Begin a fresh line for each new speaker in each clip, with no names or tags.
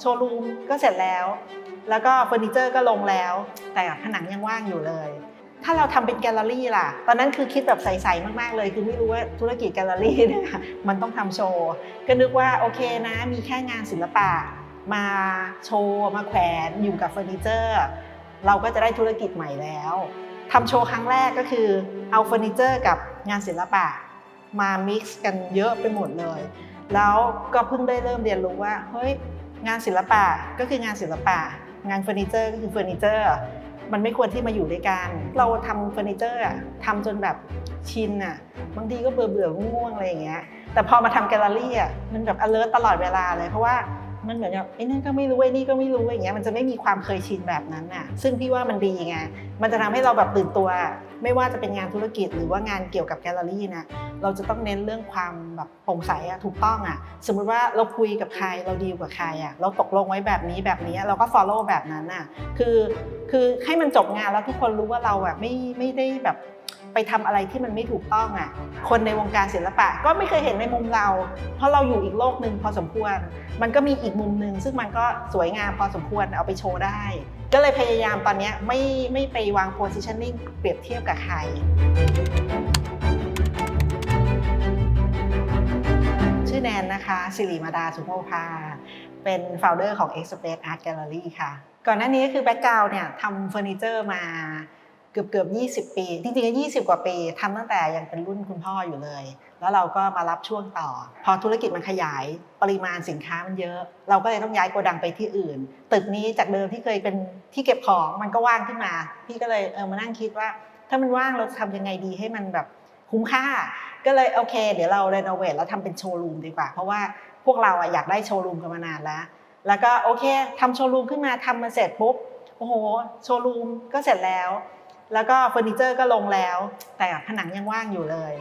โชว์รูมก็เสร็จแล้ว แล้วก็เฟอร์นิเจอร์ก็ลงแล้ว แต่ผนังยังว่างอยู่เลย ถ้าเราทำเป็นแกลเลอรี่ล่ะ ตอนนั้นคือคิดแบบใสๆมากๆเลย คือไม่รู้ว่าธุรกิจแกลเลอรี่เนี่ยมันต้องทำโชว์ ก็นึกว่าโอเคนะ มีแค่งานศิลปะ มาโชว์มาแขวนอยู่กับเฟอร์นิเจอร์ เราก็จะได้ธุรกิจใหม่แล้วทำโชว์ครั้งแรกก็คือเอาเฟอร์นิเจอร์กับงานศิลปะมา mix กันเยอะไปหมดเลย แล้วก็เพิ่งได้เริ่มเรียนรู้ว่าเฮ้ย งานศิลปะก็คืองานศิลปะ งานเฟอร์นิเจอร์ก็คือเฟอร์นิเจอร์ มันไม่ควรที่มาอยู่ด้วยกัน เราทำเฟอร์นิเจอร์ทำจนแบบชินอะบางทีก็เบื่อเบื่อง่วงอะไรอย่างเงี้ยแต่พอมาทำแกลเลอรี่อะมันแบบ alert ตลอดเวลาเลยเพราะว่ามันเหมือนแบบไอ้นั่นก็ไม่รู้ไอ้นี่ก็ไม่รู้อย่างเงี้ยมันจะไม่มีความเคยชินแบบนั้นน่ะซึ่งพี่ว่ามันดีไงมันจะทำให้เราแบบตื่นตัว ไม่ว่าจะเป็นงานธุรกิจหรือว่างานเกี่ยวกับแกลเลอรี่นะเราจะต้องเน้นเรื่องความแบบโปร่งใสอะถูกต้องอะสมมุติว่าเราคุยกับใครเราดีลกับใครอะเราตกลงไว้แบบนี้แบบนี้เราก็ follow แบบนั้นอะคือคือให้มันจบงานแล้วทุกคนรู้ว่าเราอะไม่ไม่ได้แบบไปทำอะไรที่มันไม่ถูกต้องอะคนในวงการศิลปะก็ไม่เคยเห็นในมุมเรา เพราะเราอยู่อีกโลกหนึ่งพอสมควร มันก็มีอีกมุมหนึ่งซึ่งมันก็สวยงามพอสมควรเอาไปโชว์ได้ ก็เลยพยายามตอนนี้ไม่ไม่ไปวาง positioning เปรียบเทียบกับใคร ชื่อแนนนะคะสิริมาดาสุโมภาเป็น founder ของ Express Art Gallery ค่ะ ก่อนหน้านี้คือแบ็กกราวเนี่ยทำเฟอร์นิเจอร์มาเกือบเกือบ20 ปี จริงๆก็20 กว่าปีทำตั้งแต่ยังเป็นรุ่นคุณพ่ออยู่เลย แล้วเราก็มารับช่วงต่อ พอธุรกิจมันขยายปริมาณสินค้ามันเยอะ เราก็เลยต้องย้ายโกดังไปที่อื่น ตึกนี้จากเดิมที่เคยเป็นที่เก็บของมันก็ว่างขึ้นมา พี่ก็เลยเออมานั่งคิดว่า ถ้ามันว่างเราจะทำยังไงดีให้มันแบบคุ้มค่า ก็เลยโอเค เดี๋ยวเราเรโนเวทแล้วทำเป็นโชว์รูมดีกว่า เพราะว่าพวกเราอะอยากได้โชว์รูมกันมานานแล้ว แล้วก็โอเคทำโชว์รูมขึ้นมาทำมาเสร็จปุ๊บโอ้โหโชว์รูมก็เสร็จแล้ว แล้วก็เฟอร์นิเจอร์ก็ลงแล้ว แต่ผนังยังว่างอยู่เลย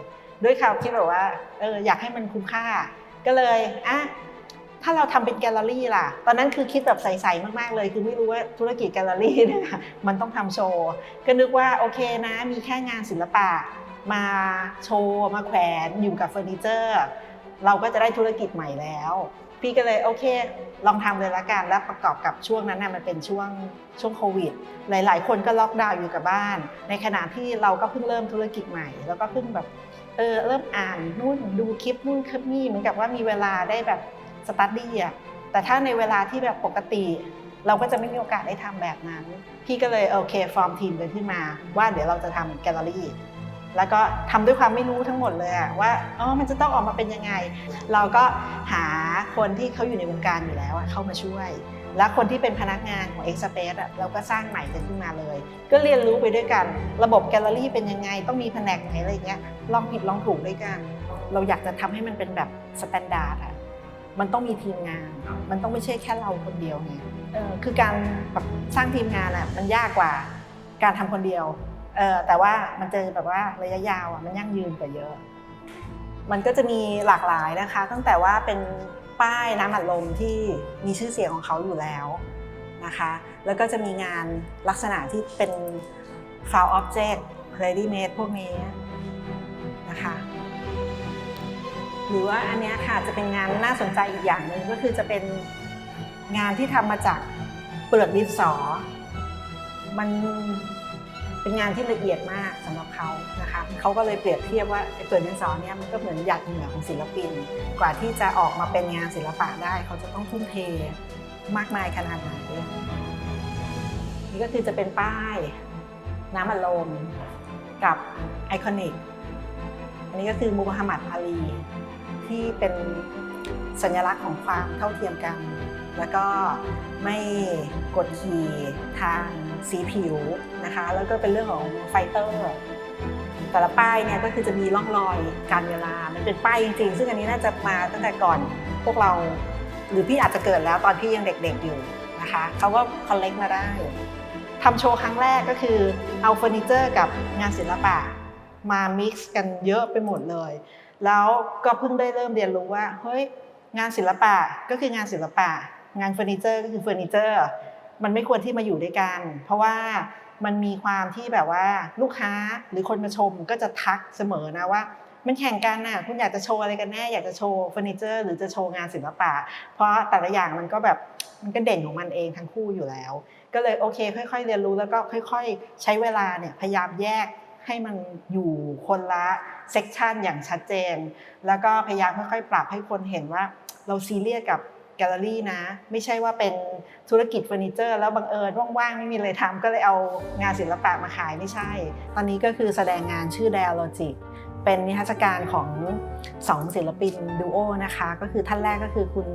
ด้วยข่าวคิดแบบว่าเอออยากให้มันคุ้มค่า ก็เลยอะถ้าเราทำเป็นแกลเลอรี่ล่ะ ตอนนั้นคือคิดแบบใสๆมากๆเลย คือไม่รู้ว่าธุรกิจแกลเลอรี่เนี่ยมันต้องทำโชว์ ก็นึกว่าโอเคนะ มีแค่งานศิลปะ มาโชว์ มาแขวนอยู่กับเฟอร์นิเจอร์ เราก็จะได้ธุรกิจใหม่แล้ว พี่ก็เลยโอเค ลองทำเลยละกัน แล้วประกอบกับช่วงนั้นน่ะมันเป็นช่วงช่วงโควิด หลาย ๆ คนก็ล็อกดาวน์อยู่กับบ้าน ในขณะที่เราก็เพิ่งเริ่มธุรกิจใหม่ แล้วก็เพิ่งแบบ เออเริ่มอ่านนู่นดูคลิปนู่นคลิปนี่เหมือนกับว่ามีเวลาได้แบบสตัดดี้อะแต่ถ้าในเวลาที่แบบปกติ เราก็จะไม่มีโอกาสได้ทำแบบนั้น พี่ก็เลยโอเคฟอร์มทีมกันขึ้นมาว่าเดี๋ยวเราจะทำแกลเลอรี่แล้วก็ทำด้วยความไม่รู้ทั้งหมดเลยอะว่าอ๋อมันจะต้องออกมาเป็นยังไง เราก็หาคนที่เขาอยู่ในวงการอยู่แล้วอะเข้ามาช่วย และคนที่เป็นพนักงานของ e x p r e s s อะเราก็สร้างใหม่กันขึ้นมาเลย ก็เรียนรู้ไปด้วยกัน ระบบแกลเลอรี่เป็นยังไง ต้องมีแผนกไหนอะไรอย่างเงี้ยลองผิดลองถูกด้วยกัน เราอยากจะทำให้มันเป็นแบบสแตนดาร์ดอะมันต้องมีทีมงาน มันต้องไม่ใช่แค่เราคนเดียวไงเออคือการแบบสร้างทีมงานอะมันยากกว่าการทำคนเดียวเออแต่ว่ามันจะแบบว่าระยะยาวอะมันยั่งยืนกว่าเยอะ มันก็จะมีหลากหลายนะคะ ตั้งแต่ว่าเป็น ป้ายน้ำอัดลมที่มีชื่อเสียงของเขาอยู่แล้วนะคะ แล้วก็จะมีงานลักษณะที่เป็น foul object ready made พวกนี้นะคะ หรือว่าอันนี้ค่ะจะเป็นงานน่าสนใจอีกอย่างหนึ่งก็คือจะเป็นงานที่ทำมาจากเปลือกดินสอ มัน เป็นงานที่ละเอียดมากสำหรับเขานะคะเขาก็เลยเปรียบเทียบว่าไอ้เปลือกดินสอเนี่ยมันก็เหมือนหยาดเหงื่อของศิลปิน กว่าที่จะออกมาเป็นงานศิลปะได้ เขาจะต้องทุ่มเทมากมายขนาดไหนนี่ก็คือจะเป็นป้ายน้ำอัดลมกับไอคอนิกอันนี้ก็คือมูฮัมหมัดอาลีที่เป็นสัญลักษณ์ของความเท่าเทียมกัน แล้วก็ไม่กดขี่ทาง สีผิวนะคะ แล้วก็เป็นเรื่องของไฟเตอร์ แต่ละป้ายเนี่ยก็คือจะมีร่องรอยการเวลา มันเป็นป้ายจริงๆ ซึ่งอันนี้น่าจะมาตั้งแต่ก่อนพวกเรา หรือพี่อาจจะเกิดแล้วตอนพี่ยังเด็กๆอยู่นะคะเขาก็คอลเลกมาได้ทำโชว์ครั้งแรกก็คือเอาเฟอร์นิเจอร์กับงานศิลปะมา mix กันเยอะไปหมดเลย แล้วก็เพิ่งได้เริ่มเรียนรู้ว่าเฮ้ยงานศิลปะก็คืองานศิลปะ งานเฟอร์นิเจอร์ก็คือเฟอร์นิเจอร์ มันไม่ควรที่มาอยู่ด้วยกัน เพราะว่ามันมีความที่แบบว่าลูกค้าหรือคนมาชมก็จะทักเสมอนะว่า มันแข่งกันน่ะคุณอยากจะโชว์อะไรกันแน่อยากจะโชว์เฟอร์นิเจอร์หรือจะโชว์งานศิลปะ เพราะแต่ละอย่างมันก็แบบมันก็เด่นของมันเองทั้งคู่อยู่แล้ว ก็เลยโอเค ค่อย ๆ เรียนรู้แล้วก็ค่อย ๆ ใช้เวลาเนี่ยพยายามแยกให้มันอยู่คนละเซกชันอย่างชัดเจน แล้วก็พยายามค่อยๆ ปรับให้คนเห็นว่าเราซีเรียสกับ แกลเลอรี่นะ ไม่ใช่ว่าเป็นธุรกิจเฟอร์นิเจอร์ แล้วบังเอิญว่างๆ ไม่มีอะไรทำก็เลยเอางานศิลปะมาขายไม่ใช่ ตอนนี้ก็คือแสดงงานชื่อ Dialogic เป็นนิทรรศการของสองศิลปินดูโอนะคะ ก็คือท่านแรกก็คือคุณ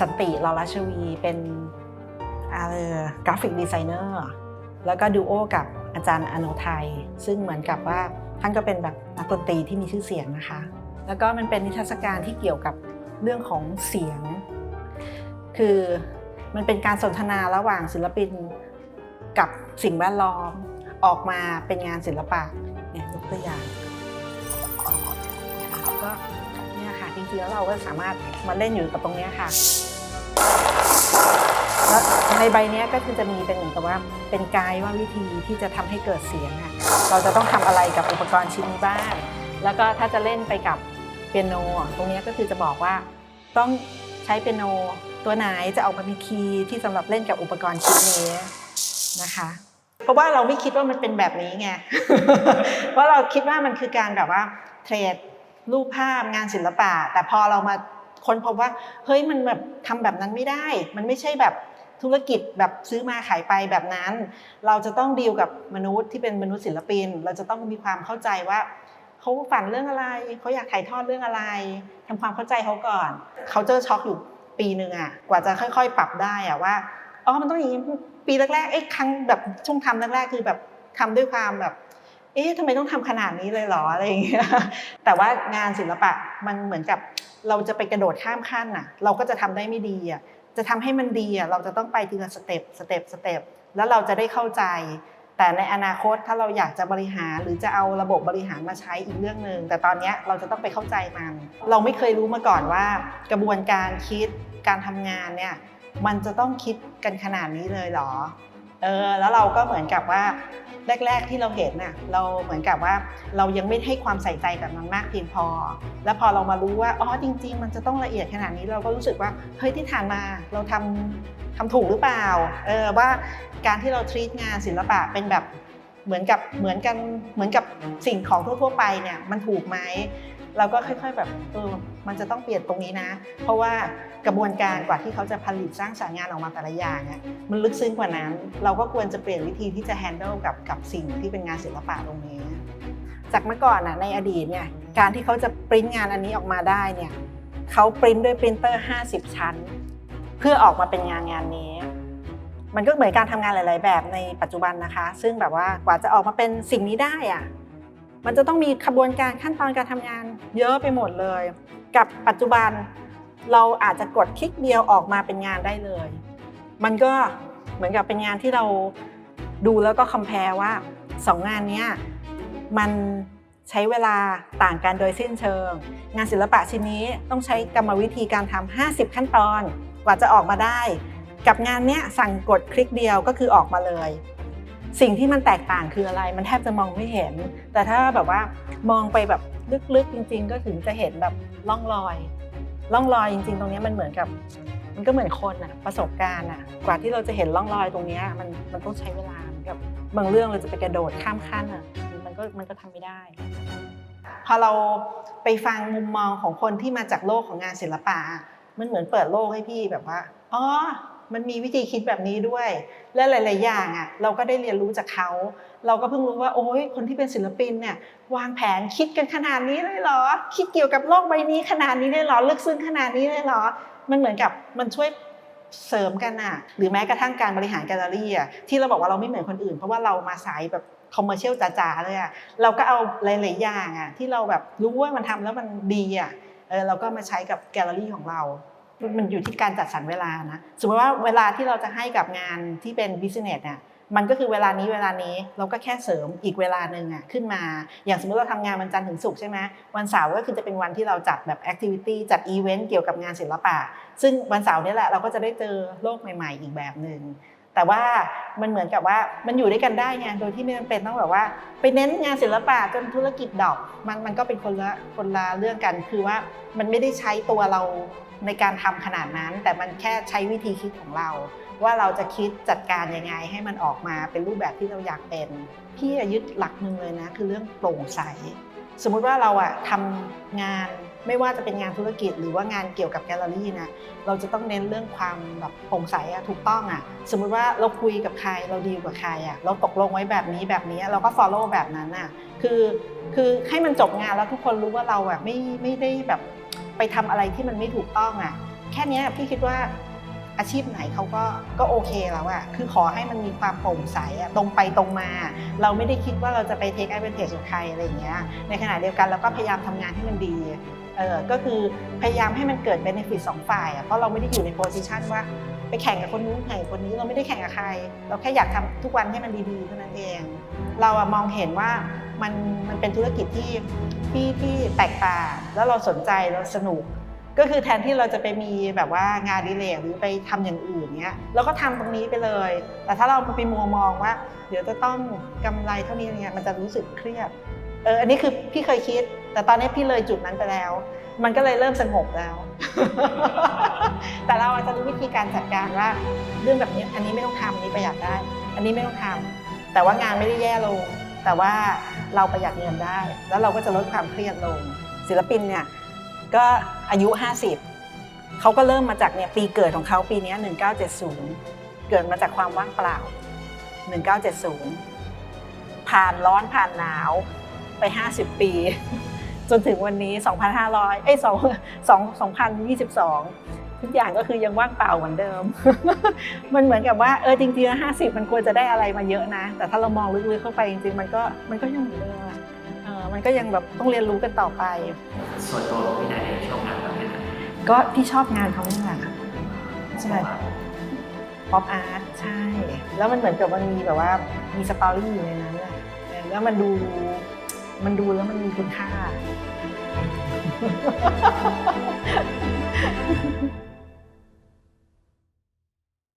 สันติลอราชวีเป็นกราฟิกดีไซเนอร์แล้วก็ดูโอกับอาจารย์อโนไทย ซึ่งเหมือนกับว่าท่านก็เป็นแบบนักดนตรีที่มีชื่อเสียงนะคะ แล้วก็มันเป็นนิทรรศการที่เกี่ยวกับ เรื่องของเสียง คือมันเป็นการสนทนาระหว่างศิลปินกับสิ่งแวดล้อมออกมาเป็นงานศิลปะเนี่ยยกตัวอย่างก็เนี่ยค่ะจริงๆแล้วเราก็สามารถมาเล่นอยู่กับตรงเนี้ยค่ะแล้วในใบเนี้ยก็คือจะมีเป็นเหมือนกับว่าเป็นไกด์ว่าวิธีที่จะทำให้เกิดเสียงอะเราจะต้องทำอะไรกับอุปกรณ์ชิ้นนี้บ้าง แล้วก็ถ้าจะเล่นไปกับเปียโนตรงเนี้ยก็คือจะบอกว่า ต้องใช้เปียโนตัวไหนจะออกมามีคีย์ที่สำหรับเล่นกับอุปกรณ์ชิ้นนี้นะคะ เพราะว่าเราไม่คิดว่ามันเป็นแบบนี้ไงเพราะเราคิดว่ามันคือการแบบว่าเทรดรูปภาพงานศิลปะ แต่พอเรามาค้นพบว่าเฮ้ยมันแบบทำแบบนั้นไม่ได้ มันไม่ใช่แบบธุรกิจแบบซื้อมาขายไปแบบนั้น เราจะต้องดีลกับมนุษย์ที่เป็นมนุษย์ศิลปิน เราจะต้องมีความเข้าใจว่า เขาฝันเรื่องอะไรเขาอยากถ่ายทอดเรื่องอะไรทำความเข้าใจเขาก่อนเขาเจอช็อกอยู่ปีหนึ่งอะกว่าจะค่อย ๆ ปรับได้อะว่าอ๋อมันต้องอย่างนี้ปีแรกๆเอ้ครั้งแบบช่วงทำแรกๆคือแบบทำด้วยความแบบ เอ๊ะทำไมต้องทำขนาดนี้เลยหรออะไรอย่างเงี้ยแต่ว่างานศิลปะมันเหมือนกับเราจะไปกระโดดข้ามขั้นน่ะ เราก็จะทำได้ไม่ดีอะจะทำให้มันดีอะเราจะต้องไปทีละสเต็ปสเต็ปสเต็ปแล้วเราจะได้เข้าใจ แต่ในอนาคตถ้าเราอยากจะบริหารหรือจะเอาระบบบริหารมาใช้อีกเรื่องหนึ่งแต่ตอนนี้เราจะต้องไปเข้าใจมัน เราไม่เคยรู้มาก่อนว่ากระบวนการคิดการทำงานเนี่ยมันจะต้องคิดกันขนาดนี้เลยเหรอ เออแล้วเราก็เหมือนกับว่าแรก ๆ ที่เราเห็นน่ะเราเหมือนกับว่าเรายังไม่ให้ความใส่ใจกับมันมากเพียงพอ แล้วพอเรามารู้ว่าอ๋อจริง ๆ มันจะต้องละเอียดขนาดนี้เราก็รู้สึกว่าเฮ้ยที่ผ่านมาเราทำทำถูกหรือเปล่าเออว่าการที่เราทรีตงานศิลปะเป็นแบบเหมือนกับเหมือนกันเหมือนกับสิ่งของทั่ว ๆ ไปเนี่ยมันถูกไหม เราก็ค่อยๆแบบเออมันจะต้องเปลี่ยนตรงนี้นะ เพราะว่ากระบวนการกว่าที่เขาจะผลิตสร้างสรรค์งานออกมาแต่ละอย่างอะมันลึกซึ้งกว่านั้น เราก็ควรจะเปลี่ยนวิธีที่จะ handle กับกับสิ่งที่เป็นงานศิลปะตรงนี้ จากเมื่อก่อนอะในอดีตเนี่ยการที่เขาจะปริ้นงานอันนี้ออกมาได้เนี่ยเขาปริ้นด้วยปรินเตอร์ 50 ชั้น เพื่อออกมาเป็นงานงานนี้มันก็เหมือนการทำงานหลาย ๆ แบบในปัจจุบันนะคะ ซึ่งแบบว่ากว่าจะออกมาเป็นสิ่งนี้ได้อะ มันจะต้องมีขบวนการขั้นตอนการทำงานเยอะไปหมดเลย กับปัจจุบันเราอาจจะกดคลิกเดียวออกมาเป็นงานได้เลย มันก็เหมือนกับเป็นงานที่เราดูแล้วก็คอมเพลว่าสองงานนี้มันใช้เวลาต่างกันโดยสิ้นเชิง งานศิลปะชิ้นนี้ต้องใช้กรรมวิธีการทำ50 ขั้นตอนกว่าจะออกมาได้ กับงานเนี้ยสั่งกดคลิกเดียวก็คือออกมาเลย สิ่งที่มันแตกต่างคืออะไร มันแทบจะมองไม่เห็น แต่ถ้าแบบว่ามองไปแบบลึกๆจริง ๆ ก็ถึงจะเห็นแบบร่องรอยร่องรอยจริง ๆ ตรงนี้มันเหมือนกับ มันก็เหมือนคนอะประสบการณ์อะกว่าที่เราจะเห็นร่องรอยตรงนี้มันมันต้องใช้เวลาเหมือนกับบางเรื่องเราจะไปกระโดดข้ามขั้นอะมันก็มันก็ทำไม่ได้ พอเราไปฟังมุมมองของคนที่มาจากโลกของงานศิลปะมันเหมือนเปิดโลกให้พี่แบบว่าอ๋อ มันมีวิธีคิดแบบนี้ด้วย และหลาย ๆ อย่างอะเราก็ได้เรียนรู้จากเขา เราก็เพิ่งรู้ว่าโอ้ยคนที่เป็นศิลปินเนี่ยวางแผนคิดกันขนาดนี้เลยเหรอ คิดเกี่ยวกับโลกใบนี้ขนาดนี้เลยเหรอลึกซึ้งขนาดนี้เลยเหรอ มันเหมือนกับมันช่วยเสริมกันอะหรือแม้กระทั่งการบริหารแกลเลอรี่อะที่เราบอกว่าเราไม่เหมือนคนอื่น เพราะว่าเรามาสายแบบคอมเมอร์เชียลจ๋าๆเลยอะเราก็เอาหลายๆอย่างอะที่เราแบบรู้ว่ามันทำแล้วมันดีอะเออเราก็มาใช้กับแกลเลอรี่ของเรา มันอยู่ที่การจัดสรรเวลานะสมมติว่าเวลาที่เราจะให้กับงานที่เป็นบิสเนสเนี่ยมันก็คือเวลานี้เวลานี้เราก็แค่เสริมอีกเวลาหนึ่งอะขึ้นมา อย่างสมมติเราทำงานวันจันทร์ถึงศุกร์ใช่ไหมวันเสาร์ก็คือจะเป็นวันที่เราจัดแบบแอคทิวิตี้จัดอีเวนต์เกี่ยวกับงานศิลปะ ซึ่งวันเสาร์นี่แหละเราก็จะได้เจอโลกใหม่ ๆ อีกแบบหนึ่งแต่ว่ามันเหมือนกับว่ามันอยู่ด้วยกันได้ไงโดยที่ไม่จำเป็นต้องแบบว่า ไปเน้นงานศิลปะจนธุรกิจดอกมันมันก็เป็นคนละคนละเรื่องกัน คือว่ามันไม่ได้ใช้ตัวเรา ในการทำขนาดนั้น แต่มันแค่ใช้วิธีคิดของเรา ว่าเราจะคิดจัดการยังไงให้มันออกมาเป็นรูปแบบที่เราอยากเป็นพี่ยึดหลักหนึ่งเลยนะคือเรื่องโปร่งใส สมมุติว่าเราอะทำงานไม่ว่าจะเป็นงานธุรกิจหรือว่างานเกี่ยวกับแกลเลอรี่นะเราจะต้องเน้นเรื่องความแบบโปร่งใสอะถูกต้องอะสมมุติว่าเราคุยกับใครเราดีลกับใครอะเราตกลงไว้แบบนี้แบบนี้เราก็ follow แบบนั้นอะคือคือให้มันจบงานแล้วทุกคนรู้ว่าเราอะไม่ไม่ได้แบบ ไปทำอะไรที่มันไม่ถูกต้องอะแค่นี้พี่คิดว่าอาชีพไหนเขาก็ก็โอเคแล้วอะคือขอให้มันมีความโปร่งใสอะตรงไปตรงมา เราไม่ได้คิดว่าเราจะไป take advantage กับใครอะไรอย่างเงี้ย ในขณะเดียวกันเราก็พยายามทำงานให้มันดีเออก็คือพยายามให้มันเกิด benefit สองฝ่ายอะเพราะเราไม่ได้อยู่ใน position ว่าไปแข่งกับคนนู้นแข่งกับคนนี้เราไม่ได้แข่งกับใคร เราแค่อยากทำทุกวันให้มันดีๆเท่านั้นเอง เราอะมองเห็นว่า มันมันเป็นธุรกิจที่ที่ที่แตกต่างแล้วเราสนใจเราสนุก ก็คือแทนที่เราจะไปมีแบบว่างานดิเลกหรือไปทำอย่างอื่นเนี้ยเราก็ทำตรงนี้ไปเลย แต่ถ้าเราไปมัวมองว่า เดี๋ยวจะต้องกำไรเท่านี้เนี่ยมันจะรู้สึกเครียดเอออันนี้คือพี่เคยคิด แต่ตอนนี้พี่เลยจุดนั้นไปแล้ว มันก็เลยเริ่มสงบแล้ว แต่เราอาจจะรู้วิธีการจัดการว่า เรื่องแบบนี้อันนี้ไม่ต้องทำอันนี้ประหยัดได้ อันนี้ไม่ต้องทำแต่ว่างานไม่ได้แย่ลง แต่ว่า เราประหยัดเงินได้ แล้วเราก็จะลดความเครียดลง ศิลปินเนี่ยก็อายุ 50 เขาก็เริ่มมาจากเนี่ยปีเกิดของเขาปีเนี้ย1970 เกิดมาจากความว่างเปล่า 1970 ผ่านร้อนผ่านหนาวไป 50 ปี จนถึงวันนี้ 2,500 เอ้ย2 2 2022 ทุกอย่างก็คือยังว่างเปล่าเหมือนเดิม มันเหมือนกับว่าเออจริงๆแล้ว50มันควรจะได้อะไรมาเยอะนะ แต่ถ้าเรามองลึกๆเข้าไปจริงๆ มันก็มันก็ยังเหมือนเดิมอะเออมันก็ยังแบบต้องเรียนรู้กันต่อไป
ส่วนตัวของพี่นายเองชอบงานประเภทไหน
ก็พี่ชอบงานเขาเนี่ยแหละใช่ป๊อปอาร์ตใช่ แล้วมันเหมือนกับมันมีแบบว่ามีสตอรี่อยู่ในนั้นแหละเออแล้วมันดูมันดูแล้วมันมีคุณค่า